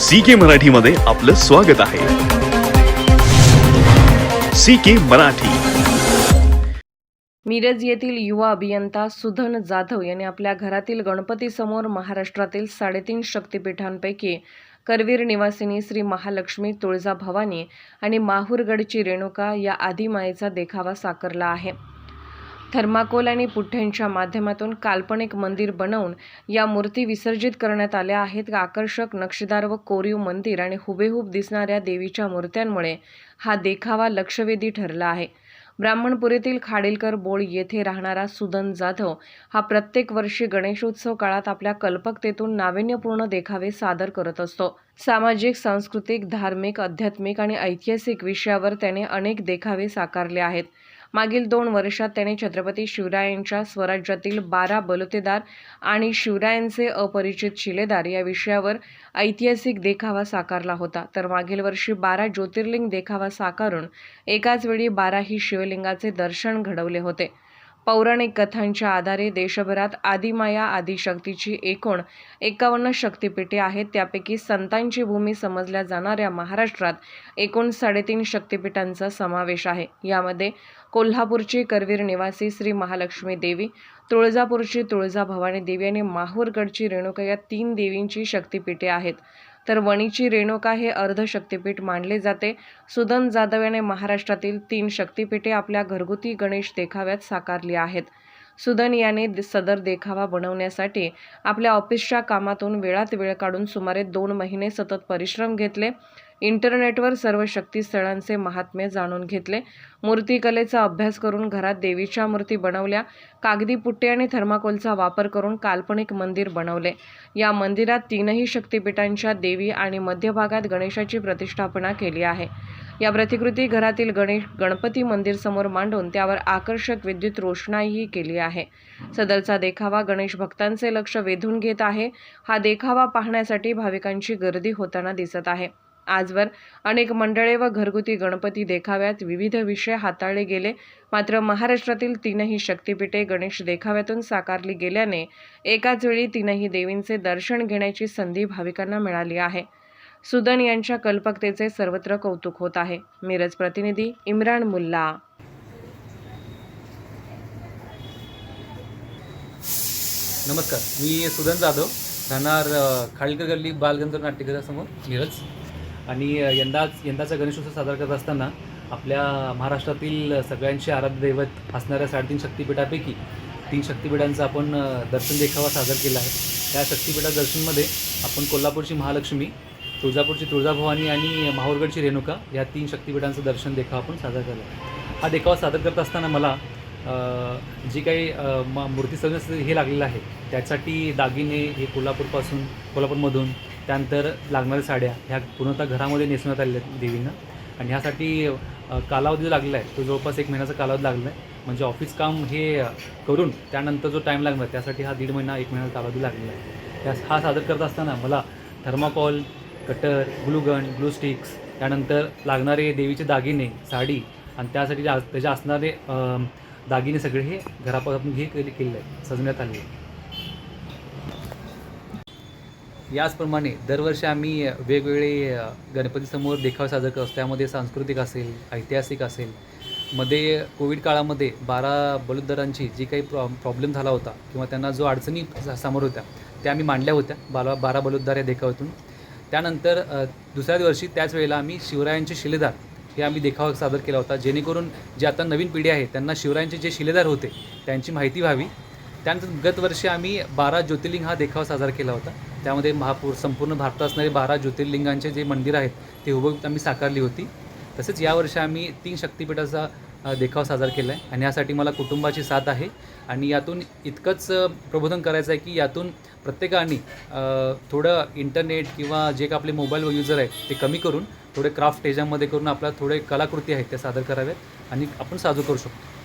C के मराठीमध्ये आपलं स्वागत आहे. सी के मराठी. मिरज येथील युवा अभियंता सुधन जाधव यांनी आपल्या घरातील गणपतीसमोर महाराष्ट्रातील साडेतीन शक्तिपीठांपैकी करवीर निवासिनी श्री महालक्ष्मी तुळजा भवानी आणि माहूरगडची रेणुका या आदिमायेचा देखावा साकारला आहे. थर्माकोल आणि पुठ्ठ्यांच्या माध्यमातून काल्पनिक मंदिर बनवून या मूर्ती विसर्जित करण्यात आल्या आहेत. आकर्षक नक्षीदार व कोरीव मंदिर आणि हुबेहूब दिसणाऱ्या देवीच्या मूर्त्यांमुळे हा देखावा लक्षवेधी ठरला आहे. ब्राह्मणपुरीतील खाडीलकर बोळ येथे राहणारा सुदन जाधव हा प्रत्येक वर्षी गणेशोत्सव काळात आपल्या कल्पकतेतून नाविन्यपूर्ण देखावे सादर करत असतो. सामाजिक सांस्कृतिक धार्मिक आध्यात्मिक आणि ऐतिहासिक विषयावर त्याने अनेक देखावे साकारले आहेत. मागील दोन वर्षात त्याने छत्रपती शिवरायांच्या स्वराज्यातील बारा बलुतेदार आणि शिवरायांचे अपरिचित शिलेदार या विषयावर ऐतिहासिक देखावा साकारला होता. तर मागील वर्षी बारा ज्योतिर्लिंग देखावा साकारून एकाच वेळी बाराही शिवलिंगाचे दर्शन घडवले होते. पौराणिक कथांच्या आधारे देशभरात आदिमाया आदिशक्तीची एकूण एकावन्न शक्तिपीठे आहेत. त्यापैकी संतांची भूमी समजल्या जाणाऱ्या महाराष्ट्रात एकूण साडेतीन शक्तिपीठांचा समावेश आहे. यामध्ये कोल्हापूरची करवीर निवासी श्री महालक्ष्मी देवी तुळजापूरची तुळजा भवानी देवी आणि माहूरगडची रेणुका या तीन देवींची शक्तिपीठे आहेत. तर वणीची रेणुका हे अर्ध शक्तिपीठ मानले जाते. सुदन जाधव याने महाराष्ट्रातील तीन शक्तिपीठे आपल्या घरगुती गणेश देखाव्यात साकारली आहेत. सुदन याने सदर देखावा बनवण्यासाठी आपल्या ऑफिसच्या कामातून वेळात वेळ काढून सुमारे दोन महिने सतत परिश्रम घेतले. इंटरनेटवर सर्व शक्तीस्थळांचे महात्म्य जाणून घेतले. मूर्तिकलेचा अभ्यास करून घरात देवीच्या मूर्ती बनवल्या. कागदी पुट्टे आणि थर्माकोलचा वापर करून काल्पनिक मंदिर बनवले. या मंदिरात तीनही शक्तिपीठांच्या देवी आणि मध्यभागात गणेशाची प्रतिष्ठापना केली आहे. या प्रतिकृती घरातील गणेश गणपती मंदिर समोर मांडून त्यावर आकर्षक विद्युत रोषणाईही केली आहे. सदरचा देखावा गणेश भक्तांचे लक्ष वेधून घेत आहे. हा देखावा पाहण्यासाठी भाविकांची गर्दी होताना दिसत आहे. आजवर अनेक मंडळे व घरगुती गणपती देखाव्यात. विविध विषय हाताळले गेले. मात्र महाराष्ट्रातील तीनही शक्तिपीठे गणेश देखाव्यातून साकारली गेल्याने एकाच वेळी तीनही देवींचे दर्शन घेण्याची संधी भाविकांना मिळाली आहे. सुदन यांच्या कल्पकतेचे सर्वत्र कौतुक होत आहे. मिरज प्रतिनिधी इम्रान मुल्ला. नमस्कार. मी सुदन जाधव राहणार अ, खाडीलकर गल्ली बालगंधर्व नाट्यगृहासमोर मिरज. आणि यंदाच यंदाचा गणेशोत्सव साजरा करत असताना आपल्या महाराष्ट्रातील सगळ्यांचे आराध्य दैवत असणाऱ्या साडेतीन शक्तिपीठापैकी तीन शक्तिपीठांचा आपण दर्शन देखावा सादर केला आहे. त्या शक्तिपीठा दर्शनमध्ये आपण कोल्हापूरची महालक्ष्मी तुळजापूरची तुळजाभवानी आणि माहूरगडची रेणुका या तीन शक्तिपीठांचं दर्शन देखावा आपण सादर केला आहे. हा देखावा सादर करत असताना मला जी काही मूर्ती सजवण्याचं हे लागलेलं आहे त्यासाठी दागिने हे कोल्हापूरपासून कोल्हापूरमधून त्यानंतर लागणाऱ्या साड्या ह्या पूर्णतः घरामध्ये नेसवण्यात आलेल्या आहेत देवींना. आणि ह्यासाठी कालावधी जो लागलेला आहे तो जवळपास एक महिन्याचा कालावधी लागला आहे. म्हणजे ऑफिस काम हे करून त्यानंतर जो टाईम लागणार त्यासाठी हा दीड महिना एक महिन्याचा कालावधी लागलेला आहे. त्या हा सादर करत असताना मला thermocol cutter glue gun glue sticks त्यानंतर लागणारे देवीचे दागिने साडी आणि त्यासाठी त्याचे असणारे दागिने सगळे हे घरापासून हे केले केलेले आहे सजवण्यात आले आहे याचप्रमाणे दरवर्षी आम्ही वेगवेगळे गणपतीसमोर देखाव साजर करतो. त्यामध्ये सांस्कृतिक असेल ऐतिहासिक असेल. मध्ये कोविड काळामध्ये बारा बलुतदारांची जी काही प्रॉ प्रॉब्लेम झाला होता किंवा त्यांना जो अडचणी समोर होत्या त्या आम्ही मांडल्या होत्या बारा बारा बलुद्दार या देखावातून त्यानंतर दुसऱ्या दिवशी त्याच वेळेला आम्ही शिवरायांचे शिलेदार हे आम्ही देखावा सादर केला होता. जेणेकरून जे आता नवीन पिढी आहे त्यांना शिवरायांचे जे शिलेदार होते त्यांची माहिती व्हावी. त्यानंतर गत वर्षी आम्ही बारा ज्योतिर्लिंग हा देखावा साजरा केला होता. त्यामध्ये महापूर संपूर्ण भारतात असणारे बारा ज्योतिर्लिंगांचे जे मंदिर आहेत ते हुबहूब आम्ही साकारली होती. तसेच यावर्षी आम्ही तीन शक्तिपीठाचा देखाव देखावा साजरा केला आहे आणि यासाठी मला कुटुंबाची साथ आहे आणि यातून इतकंच प्रबोधन करायचं आहे की यातून प्रत्येकाने थोडं इंटरनेट किंवा जे का आपले मोबाईल युजर आहेत ते कमी करून थोडे क्राफ्ट ह्याच्यामध्ये करून आपल्या थोडे कलाकृती आहेत त्या सादर कराव्यात आणि आपण साजू करू शकतो.